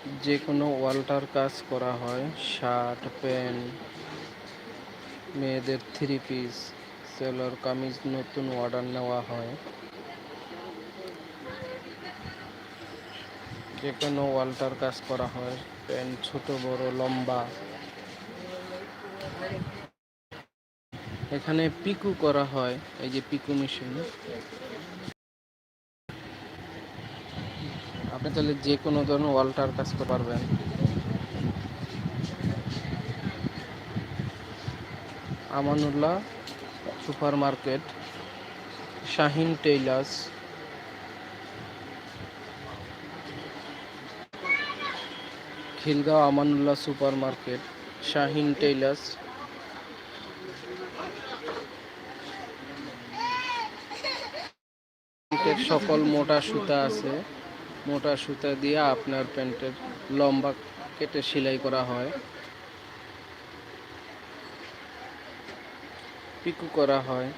যে কোনো ওয়াল্টার কাজ করা হয়, শার্ট, প্যান্ট, মেয়েদের থ্রি পিস সেলর কামিজ নতুন অর্ডার নেওয়া হয়। যে কোনো ওয়াল্টার কাজ করা হয়, প্যান্ট ছোট, বড়, লম্বা। এখানে পিকু করা হয়, এই যে পিকু মেশিন। আপনি তাহলে যে কোনো ধরনের ওয়াল্টার কাজ করতে পারবেন। Amanullah super market Shahin tailors. Khilgaon Amanullah super market Shahin tailors. সকল মোটা সুতা আছে। মোটা সুতা দিয়ে আপনার প্যান্টের লম্বা কেটে সেলাই করা হয়। পিকু করা হয়।